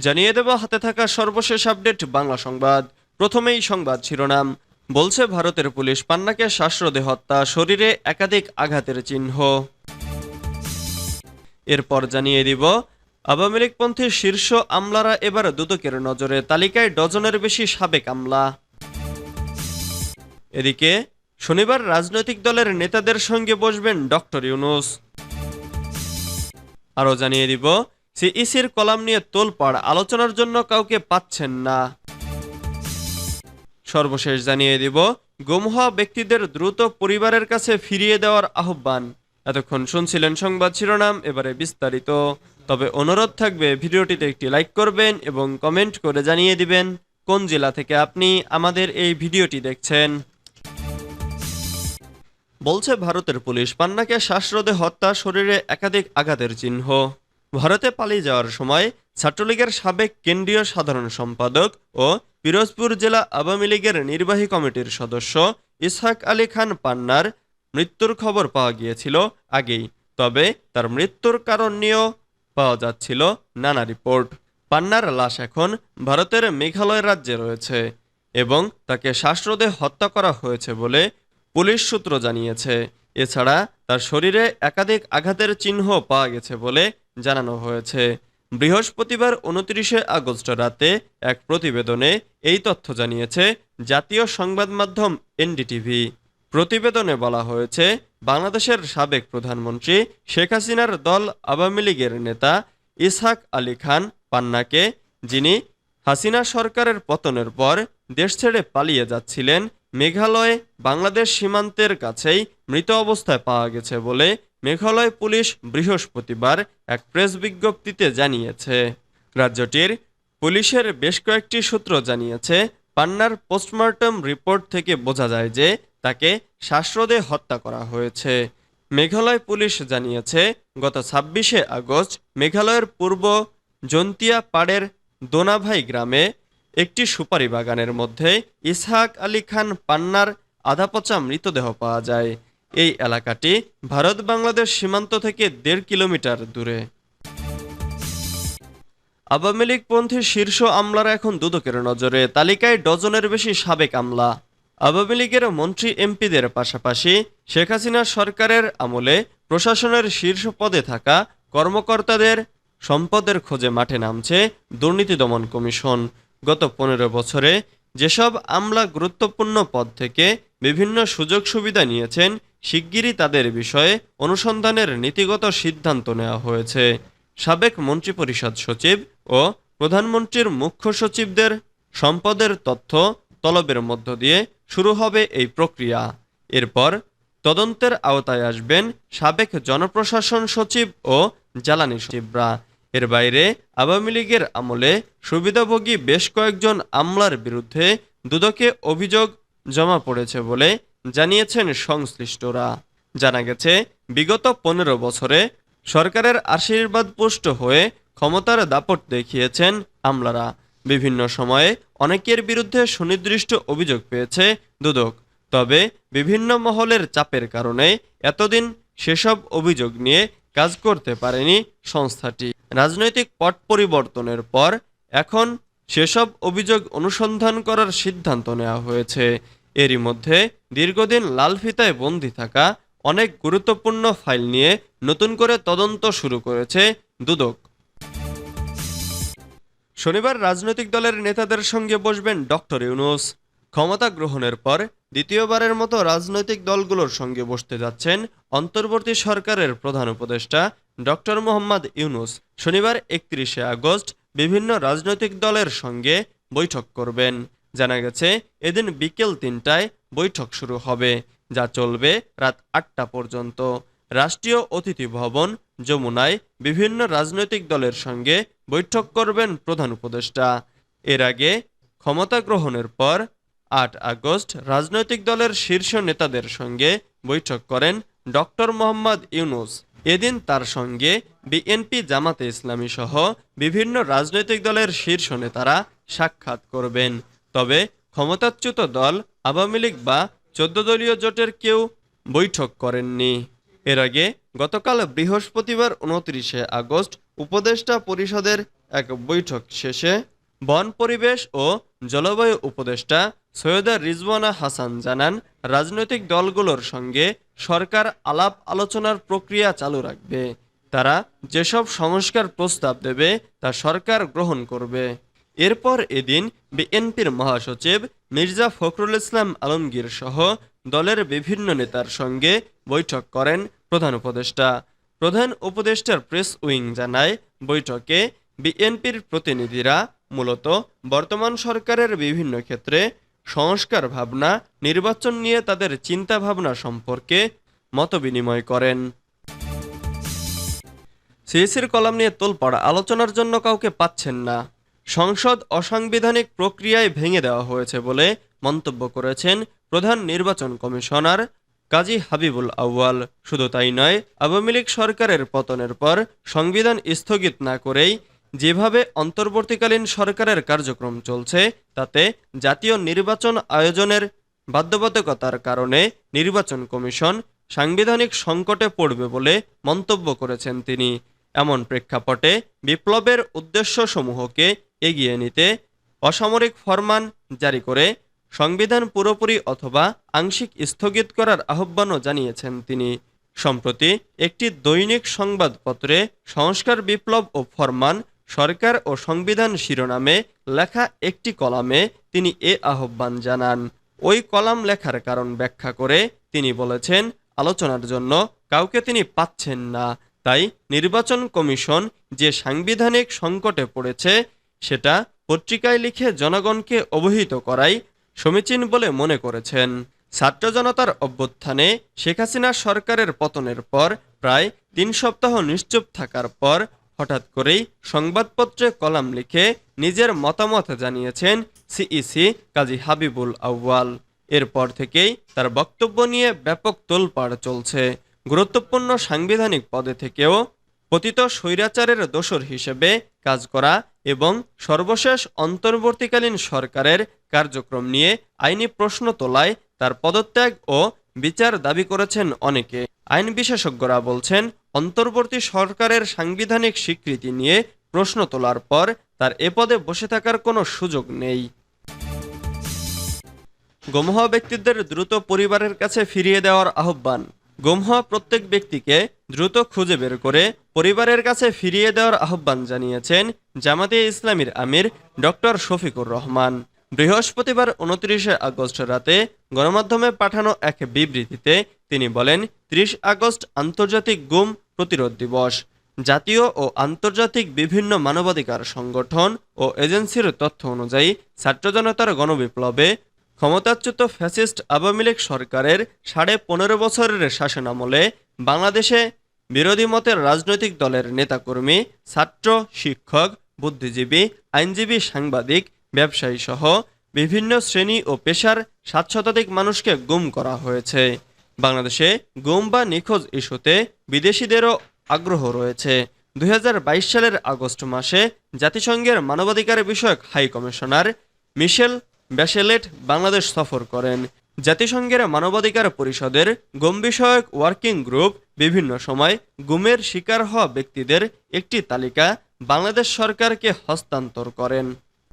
জানিয়ে দেব হাতে থাকা সর্বশেষ আপডেট বাংলা সংবাদ। প্রথমেই সংবাদ শিরোনাম। বলছে, ভারতের পুলিশ পান্নাকে শ্বাসরোধে হত্যা, শরীরে একাধিক আঘাতের চিহ্ন। এরপর জানিয়ে দিব, আওয়ামী লীগপন্থী শীর্ষ আমলারা এবার দুদকের নজরে, তালিকায় ডজনের বেশি সাবেক আমলা। এদিকে, শনিবার রাজনৈতিক দলের নেতাদের সঙ্গে বসবেন ডক্টর ইউনুস। আরও জানিয়ে দিব সিইসির কলাম নিয়ে তোলপাড় আলোচনার জন্য কাউকে পাচ্ছেন না। সর্বশেষ জানিয়ে দিব গুম হওয়া ব্যক্তিদের দ্রুত পরিবারের কাছে ফিরিয়ে দেওয়ার আহ্বান। এতক্ষণ শুনছিলেন সংবাদ শিরোনাম, এবারে বিস্তারিত। তবে অনুরোধ থাকবে, ভিডিওটিতে একটি লাইক করবেন এবং কমেন্ট করে জানিয়ে দিবেন কোন জেলা থেকে আপনি আমাদের এই ভিডিওটি দেখছেন। বলছে, ভারতের পুলিশ পান্নাকে শ্বাসরোধে হত্যা, শরীরে একাধিক আঘাতের চিহ্ন। ভারতে পালিয়ে যাওয়ার সময় ছাত্রলীগের সাবেক কেন্দ্রীয় সাধারণ সম্পাদক ও পিরোজপুর জেলা আওয়ামী লীগের নির্বাহী কমিটির সদস্য ইসহাক আলী খান পান্নার মৃত্যুর খবর পাওয়া গিয়েছিল আগেই, তবে তার মৃত্যুর কারণ নিয়েও পাওয়া যাচ্ছিল নানা রিপোর্ট। পান্নার লাশ এখন ভারতের মেঘালয় রাজ্যে রয়েছে এবং তাকে শ্বাসরোধে হত্যা করা হয়েছে বলে পুলিশ সূত্র জানিয়েছে। এছাড়া তার শরীরে একাধিক আঘাতের চিহ্ন পাওয়া গেছে বলে জানানো হয়েছে। বৃহস্পতিবার উনত্রিশে আগস্ট রাতে এক প্রতিবেদনে এই তথ্য জানিয়েছে জাতীয় সংবাদ মাধ্যম এনডিটিভি। প্রতিবেদনে বলা হয়েছে, বাংলাদেশের সাবেক প্রধানমন্ত্রী শেখ হাসিনার দল আওয়ামী লীগের নেতা ইসহাক আলী খান পান্নাকে, যিনি হাসিনা সরকারের পতনের পর দেশ ছেড়ে পালিয়ে যাচ্ছিলেন, মেঘালয়ে, বাংলাদেশ সীমান্তের কাছেই মৃত অবস্থায় পাওয়া গেছে বলে মেঘালয় পুলিশ বৃহস্পতিবার এক প্রেস বিজ্ঞপ্তিতে জানিয়েছে। রাজ্যটির পুলিশের বেশ কয়েকটি সূত্র জানিয়েছে, পান্নার পোস্টমর্টম রিপোর্ট থেকে বোঝা যায় যে তাকে শ্বাসরোধে হত্যা করা হয়েছে। মেঘালয় পুলিশ জানিয়েছে, গত ছাব্বিশে আগস্ট মেঘালয়ের পূর্ব জন্তিয়া পাড়ের দোনাভাই গ্রামে একটি সুপারি বাগানের মধ্যে ইসহাক আলী খান পান্নার আধাপচা মৃতদেহ পাওয়া যায়। এই এলাকাটি ভারত বাংলাদেশ সীমান্ত থেকে দেড় কিলোমিটার দূরে। আওয়ামী লীগপন্থী শীর্ষ আমলারা এখন দুদকের নজরে, তালিকায় ডজনের বেশি সাবেক আমলা। আওয়ামী লীগের মন্ত্রী এমপিদের পাশাপাশি শেখ হাসিনা সরকারের আমলে প্রশাসনের শীর্ষ পদে থাকা কর্মকর্তাদের সম্পদের খোঁজে মাঠে নামছে দুর্নীতি দমন কমিশন। গত পনেরো বছরে যেসব আমলা গুরুত্বপূর্ণ পদ থেকে বিভিন্ন সুযোগ সুবিধা নিয়েছেন, শিগগিরই তাদের বিষয়ে অনুসন্ধানের নীতিগত সিদ্ধান্ত নেওয়া হয়েছে। সাবেক মন্ত্রিপরিষদ সচিব ও প্রধানমন্ত্রীর মুখ্য সচিবদের সম্পদের তথ্য তলবের মধ্য দিয়ে শুরু হবে এই প্রক্রিয়া। এরপর তদন্তের আওতায় আসবেন সাবেক জনপ্রশাসন সচিব ও জ্বালানি সচিবরা। এর বাইরে আওয়ামী লীগের আমলে সুবিধাভোগী বেশ কয়েকজন আমলার বিরুদ্ধে দুদকে অভিযোগ জমা পড়েছে বলে জানিয়েছেন সংশ্লিষ্টরা। জানা গেছে, বিগত পনেরো বছরে সরকারের আশীর্বাদ পুষ্ট হয়ে ক্ষমতার দাপট দেখিয়েছেন আমলারা। বিভিন্ন সময়ে অনেকের বিরুদ্ধে সুনির্দিষ্ট অভিযোগ পেয়েছে দুদক। তবে বিভিন্ন মহলের চাপের কারণে এতদিন সেসব অভিযোগ নিয়ে কাজ করতে পারেনি সংস্থাটি। রাজনৈতিক পট পরিবর্তনের পর এখন সেসব অভিযোগ অনুসন্ধান করার সিদ্ধান্ত নেওয়া হয়েছে। এরই মধ্যে দীর্ঘদিন লাল ফিতায় বন্দী থাকা অনেক গুরুত্বপূর্ণ ফাইল নিয়ে নতুন করে তদন্ত শুরু করেছে দুদক। শনিবার রাজনৈতিক দলের নেতাদের সঙ্গে বসবেন ডক্টর ইউনুস। ক্ষমতা গ্রহণের পর দ্বিতীয়বারের মতো রাজনৈতিক দলগুলোর সঙ্গে বসতে যাচ্ছেন অন্তর্বর্তী সরকারের প্রধান উপদেষ্টা ডক্টর মোহাম্মদ ইউনুস। শনিবার একত্রিশে আগস্ট বিভিন্ন রাজনৈতিক দলের সঙ্গে বৈঠক করবেন। জানা গেছে, এদিন বিকেল তিনটায় বৈঠক শুরু হবে, যা চলবে রাত আটটা পর্যন্ত। রাষ্ট্রীয় অতিথি ভবন যমুনায় বিভিন্ন রাজনৈতিক দলের সঙ্গে বৈঠক করবেন প্রধান উপদেষ্টা। এর আগে ক্ষমতা গ্রহণের পর আট আগস্ট রাজনৈতিক দলের শীর্ষ নেতাদের সঙ্গে বৈঠক করেন ডক্টর মোহাম্মদ ইউনুস। এদিন তার সঙ্গে বিএনপি, জামাতে ইসলামী সহ বিভিন্ন রাজনৈতিক দলের শীর্ষ নেতারা সাক্ষাৎ করবেন। তবে ক্ষমতাচ্যুত দল আওয়ামী লীগ বা চোদ্দ দলীয় জোটের কেউ বৈঠক করেননি। এর আগে গতকাল বৃহস্পতিবার উনত্রিশে আগস্ট উপদেষ্টা পরিষদের এক বৈঠক শেষে বন পরিবেশ ও জলবায়ু উপদেষ্টা সৈয়দা রিজওয়ানা হাসান জানান, রাজনৈতিক দলগুলোর সঙ্গে সরকার আলাপ আলোচনার প্রক্রিয়া চালু রাখবে। তারা যেসব সংস্কার প্রস্তাব দেবে, তা সরকার গ্রহণ করবে। এরপর এদিন বিএনপির মহাসচিব মির্জা ফখরুল ইসলাম আলমগীর সহ দলের বিভিন্ন নেতার সঙ্গে বৈঠক করেন প্রধান উপদেষ্টা। প্রধান উপদেষ্টার প্রেস উইং জানায়, বৈঠকে বিএনপির প্রতিনিধিরা মূলত বর্তমান সরকারের বিভিন্ন ক্ষেত্রে সংস্কার ভাবনা, নির্বাচন নিয়ে তাদের চিন্তা ভাবনা সম্পর্কে মতবিনিময় করেন। সিএসির কলাম নিয়ে তোলপাড়া আলোচনার জন্য কাউকে পাচ্ছেন না। সংসদ অসাংবিধানিক প্রক্রিয়ায় ভেঙে দেওয়া হয়েছে বলে মন্তব্য করেছেন প্রধান নির্বাচন কমিশনার কাজী হাবিবুল আউয়াল। শুধু তাই নয়, আওয়ামী লীগ সরকারের পতনের পর সংবিধান স্থগিত না করেই যেভাবে অন্তর্বর্তীকালীন সরকারের কার্যক্রম চলছে, তাতে জাতীয় নির্বাচন আয়োজনের বাধ্যবাধকতার কারণে নির্বাচন কমিশন সাংবিধানিক সংকটে পড়বে বলে মন্তব্য করেছেন তিনি। এমন প্রেক্ষাপটে বিপ্লবের উদ্দেশ্যসমূহকে এগিয়ে নিতে অসামরিক ফরমান জারি করে সংবিধান পুরোপুরি অথবা আংশিক স্থগিত করার আহ্বানও জানিয়েছেন তিনি। সম্প্রতি একটি দৈনিক সংবাদপত্রে সংস্কার বিপ্লব ও ফরমান সরকার ও সংবিধান শিরোনামে লেখা একটি কলামে তিনি এ আহ্বান জানান। ওই কলাম লেখার কারণ ব্যাখ্যা করে তিনি বলেছেন, আলোচনার জন্য কাউকে তিনি পাচ্ছেন না। তাই নির্বাচন কমিশন যে সাংবিধানিক সংকটে পড়েছে, সেটা পত্রিকায় লিখে জনগণকে অবহিত করাই সমীচীন বলে মনে করেছেন। ছাত্র জনতার অভ্যুত্থানে শেখ হাসিনা সরকারের পতনের পর প্রায় তিন সপ্তাহ নিশ্চুপ থাকার পর হঠাৎ করেই সংবাদপত্রে কলাম লিখে নিজের মতামত জানিয়েছেন সিইসি কাজী হাবিবুল আউয়াল। এরপর থেকেই তার বক্তব্য নিয়ে ব্যাপক তোলপাড় চলছে। গুরুত্বপূর্ণ সাংবিধানিক পদে থেকেও পতিত স্বৈরাচারের দোষর হিসেবে কাজ করা এবং সর্বশেষ অন্তর্বর্তীকালীন সরকারের কার্যক্রম নিয়ে আইনি প্রশ্ন তোলায় তার পদত্যাগ ও বিচার দাবি করেছেন অনেকে। আইন বিশেষজ্ঞরা বলছেন, অন্তর্বর্তী সরকারের সাংবিধানিক স্বীকৃতি নিয়ে প্রশ্ন তোলার পর তার এ পদে বসে থাকার কোনো সুযোগ নেই। গুম হওয়া ব্যক্তিদের দ্রুত পরিবারের কাছে ফিরিয়ে দেওয়ার আহ্বান। গুম হওয়া প্রত্যেক ব্যক্তিকে দ্রুত খুঁজে বের করে পরিবারের কাছে ফিরিয়ে দেওয়ার আহ্বান জানিয়েছেন জামাতে ইসলামীর আমির ডক্টর শফিকুর রহমান। বৃহস্পতিবার উনত্রিশে আগস্ট রাতে গণমাধ্যমে পাঠানো এক বিবৃতিতে তিনি বলেন, ত্রিশ আগস্ট আন্তর্জাতিক গুম প্রতিরোধ দিবস। জাতীয় ও আন্তর্জাতিক বিভিন্ন মানবাধিকার সংগঠন ও এজেন্সির তথ্য অনুযায়ী ছাত্র জনতার গণবিপ্লবে ক্ষমতাচ্যুত ফ্যাসিস্ট আওয়ামী লীগ সরকারের সাড়ে পনেরো বছরের শাসনামলে বাংলাদেশে বিরোধী মতের রাজনৈতিক দলের নেতাকর্মী, ছাত্র, শিক্ষক, বুদ্ধিজীবী, আইনজীবী, সাংবাদিক ব্যবসায়ী সহ বিভিন্ন শ্রেণি ও পেশার সাত শতাধিক মানুষকে গুম করা হয়েছে। বাংলাদেশে গুম বা নিখোঁজ ইস্যুতে বিদেশিদেরও আগ্রহ রয়েছে। দু হাজার বাইশ সালের আগস্ট মাসে জাতিসংঘের মানবাধিকার বিষয়ক high commissioner Michelle Bachelet Bangladesh সফর করেন। জাতিসংঘের মানবাধিকার পরিষদের গুম বিষয়ক ওয়ার্কিং গ্রুপ বিভিন্ন সময় গুমের শিকার হওয়া ব্যক্তিদের একটি তালিকা বাংলাদেশ সরকারকে হস্তান্তর করেন।